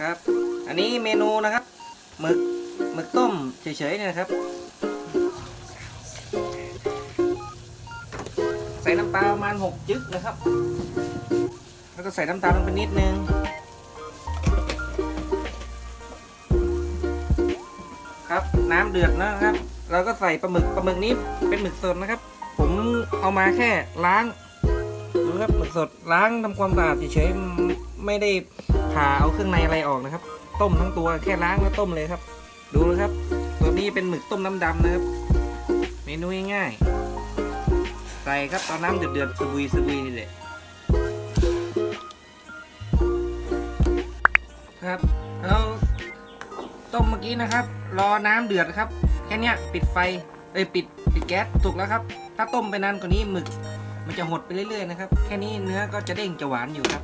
ครับ อันนี้เมนูนะครับหมึกหมึกต้มเฉยๆเนี่ยนะครับ ใส่น้ำปลาประมาณหกจึ๊กนะครับ แล้วก็ใส่น้ำตาลลงไปนิดนึงครับน้ำเดือดนะครับ เราก็ใส่ปลาหมึกปลาหมึกนี้เป็นหมึกสดนะครับ ผมเอามาแค่ล้างดูครับหมึกสดล้างทำความสะอาดเฉยๆไม่ได้ ผ่าเอาเครื่องในอะไรออกนะครับ ต้มทั้งตัวแค่ล้างแล้วต้มเลยครับ ดูนะครับ ตัวนี้เป็นหมึกต้มน้ำดำนะครับ เมนูง่ายๆใส่ครับตอนน้ำเดือดๆสบุยสบุยนี่แหละครับแล้วต้มเมื่อกี้นะครับ รอน้ำเดือดครับ แค่นี้ปิดไฟเอ้ยปิดปิดแก๊สถูกแล้วครับ ถ้าต้มไปนานกว่านี้หมึก มันจะหดไปเรื่อยๆนะครับ แค่นี้เนื้อก็จะเด้งจะหวานอยู่ครับ